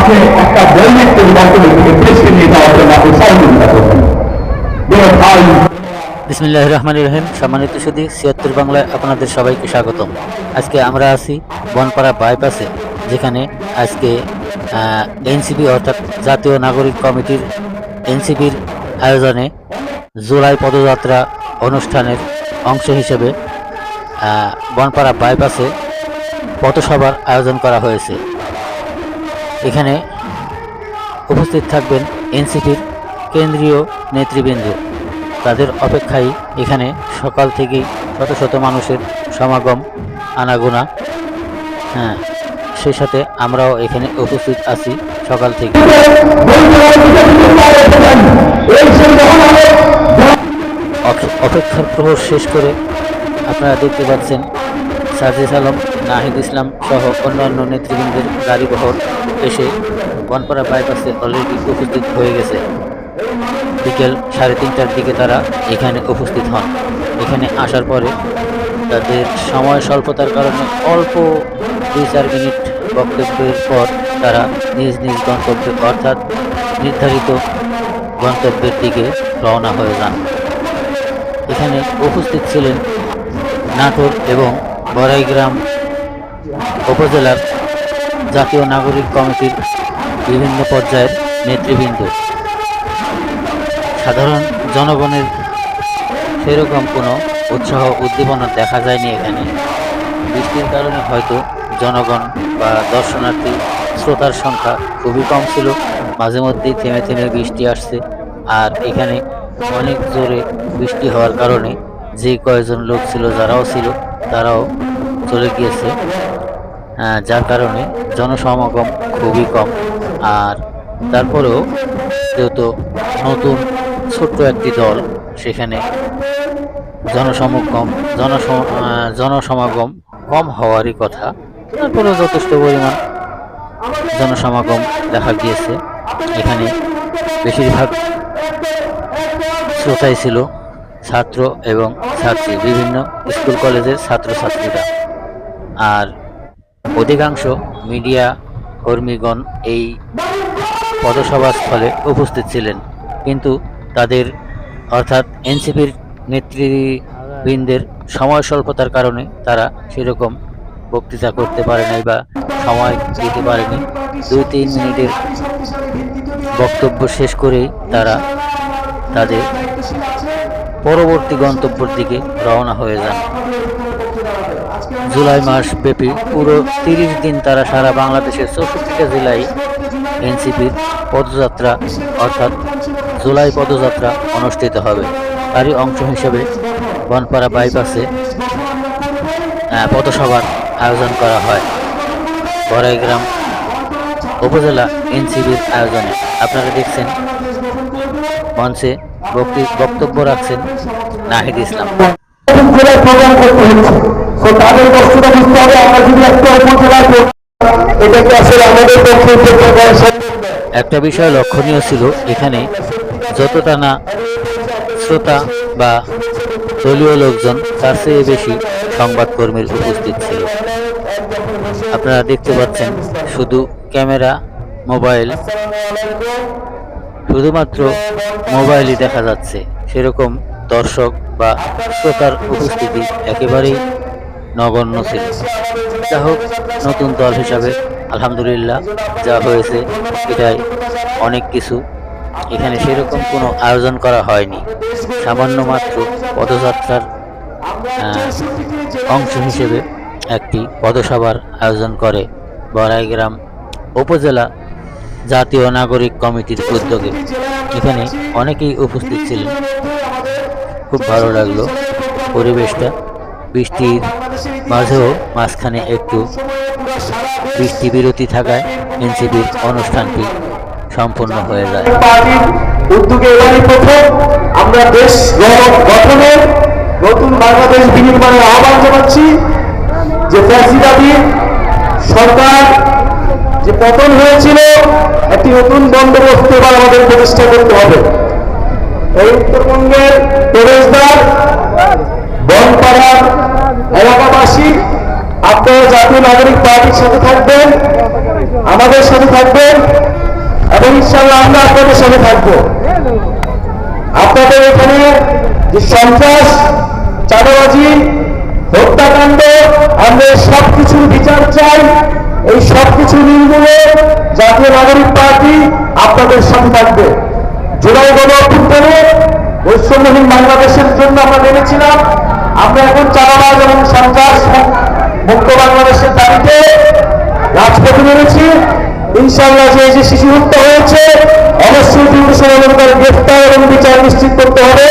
আপনি একটা দৈনিক দেশকে নিয়ে যাওয়ার জন্য আপনি সহযোগিতা করবেন বিসমিল্লাহ রহমান রহিম, সম্মানিত সুদী ছিয়াত্তর বাংলায় আপনাদের সবাইকে স্বাগতম। আজকে আমরা আছি বনপাড়া বাইপাসে, যেখানে আজকে এনসিপি অর্থাৎ জাতীয় নাগরিক কমিটির এনসিপির আয়োজনে জুলাই পদযাত্রা অনুষ্ঠানের অংশ হিসেবে বনপাড়া বাইপাসে পথসভার আয়োজন করা হয়েছে। এখানে উপস্থিত থাকবেন এনসিপির কেন্দ্রীয় নেতৃবৃন্দ। তাদের অপেক্ষায় এখানে সকাল থেকেই শত শত মানুষের সমাগম, আনাগোনা। হ্যাঁ সেই সাথে আমরাও এখানে উপস্থিত আছি সকাল থেকে। অপেক্ষার প্রহর শেষ করে আপনারা দেখতে পাচ্ছেন সাজিদ আলম নাহিদ ইসলাম সহ অন্যান্য নেতৃবৃন্দের গাড়িবহর এসে বনপাড়া বাইপাসে অলরেডি উপস্থিত হয়ে গেছে। বিকেল সাড়ে তিনটার দিকে তারা এখানে উপস্থিত হন। এখানে আসার পরে তাদের সময় স্বল্পতার কারণে অল্প দুই চার মিনিট বক্তব্যের পর তারা নিজ নিজ গন্তব্যে অর্থাৎ নির্ধারিত গন্তব্যের দিকে রওনা হয়ে যান। এখানে উপস্থিত ছিলেন নাটোর এবং বড়াইগ্রাম উপজেলার জাতীয় নাগরিক কমিটির বিভিন্ন পর্যায়ের নেতৃবৃন্দ। সাধারণ জনগণের সেরকম কোনো উৎসাহ উদ্দীপনা দেখা যায়নি এখানে। বৃষ্টির কারণে হয়তো জনগণ বা দর্শনার্থী শ্রোতার সংখ্যা খুবই কম ছিল। মাঝে মধ্যেই থেমে থেমে বৃষ্টি আসছে। আর এখানে অনেক জোরে বৃষ্টি হওয়ার কারণে যে কয়েকজন লোক ছিল, যারাও ছিল, তারাও চলে গিয়েছে। যার কারণে জনসমাগম খুবই কম। আর তারপরেও যেহেতু নতুন ছোট্ট একটি দল, সেখানে জনসমাগম জনসম জনসমাগম কম হওয়ারই কথা। তারপরেও যথেষ্ট পরিমাণ জনসমাগম দেখা গিয়েছে। এখানে বেশিরভাগ শ্রোতাই ছিল ছাত্র এবং ছাত্রী, বিভিন্ন স্কুল কলেজের ছাত্রছাত্রীরা। আর অধিকাংশ মিডিয়া কর্মীগণ এই পদসভা স্থলে উপস্থিত ছিলেন। কিন্তু তাদের, অর্থাৎ এনসিপির নেতৃবৃন্দের সময় স্বল্পতার কারণে তারা সেরকম বক্তৃতা করতে পারে নাই বা সময় দিতে পারেনি। দুই তিন মিনিটের বক্তব্য শেষ করেই তারা তাদের পরবর্তী গন্তব্যের দিকে রওনা হয়ে যান। জুলাই মাস ব্যাপী পুরো তিরিশ দিন তারা সারা বাংলাদেশের চৌষট্টিটা জেলায় এনসিপির পদযাত্রা অর্থাৎ জুলাই পদযাত্রা অনুষ্ঠিত হবে। তারই অংশ হিসেবে বনপাড়া বাইপাসে আহ, পথসভার আয়োজন করা হয়। বড়াইগ্রাম উপজেলা এনসিবির আয়োজনে। আপনারা দেখছেন মঞ্চে বক্তি- বক্তব্য রাখছেন নাহিদ ইসলাম। করতে তাদের কষ্টটা বুঝতে হবে, আমরা যদি একটা উপজেলায় এটাকে আসলে আমাদের পক্ষে একটা বিষয় লক্ষণীয় ছিল, এখানে যতটা না শ্রোতা বা দলীয় লোকজন, তার চেয়ে বেশি সংবাদকর্মীর উপস্থিত ছিল। আপনারা দেখতে পাচ্ছেন, শুধু ক্যামেরা, মোবাইল, শুধুমাত্র মোবাইলই দেখা যাচ্ছে। সেরকম দর্শক বা শ্রোতার উপস্থিতি একেবারেই নগণ্য ছিল। যা হোক নতুন দল হিসাবে, আলহামদুলিল্লাহ, যা হয়েছে, এটাই অনেক কিছু। এখানে সেরকম কোনো আয়োজন করা হয়নি। সামান্য মাত্র পদযাত্রার অংশ হিসেবে একটি পদসভার আয়োজন করে বড়াইগ্রাম উপজেলা জাতীয় নাগরিক কমিটির উদ্যোগে। এখানে অনেকেই উপস্থিত ছিলেন। খুব ভালো লাগল পরিবেশটা, বৃষ্টির মাঝেও মাঝখানে একটু বৃষ্টি বিরতি থাকায় এনসিপির অনুষ্ঠানটি সম্পূর্ণ হয়ে যায়। উদ্যোগে এবারই প্রথম আমরা দেশ গঠনের নতুন বাংলাদেশ বিনির্মাণের আহ্বান জানাচ্ছি। যে ফ্যাসিবাদী সরকার যে পতন হয়েছিল, একটি নতুন বন্দোবস্ত এবার আমাদের প্রতিষ্ঠা করতে হবে। এই উত্তরবঙ্গের প্রবেশদ্বার জাতীয় নাগরিক পার্টির সাথে থাকবেন, আমাদের সাথে থাকবেন, এবং ইনশাল্লাহ আমরা আপনাদের সাথে থাকব। আপনাদের এখানে যে সন্ত্রাস, চাঁদাবাজি, হত্যাকাণ্ড, আমরা সব কিছুর বিচার চাই। এই সব কিছু নির্মূলে জাতীয় নাগরিক পার্টি আপনাদের সাথে থাকবে। জুলাই গণ অভ্যুত্থানে বৈষম্যহীন বাংলাদেশের জন্য আমরা নেমেছিলাম। আমরা এখন চাঁদাবাজ এবং সন্ত্রাস ইনশাল্লাহ যে শিশু হত্যা হয়েছে অবশ্যই গ্রেফতার এবং বিচার নিশ্চিত করতে হবে।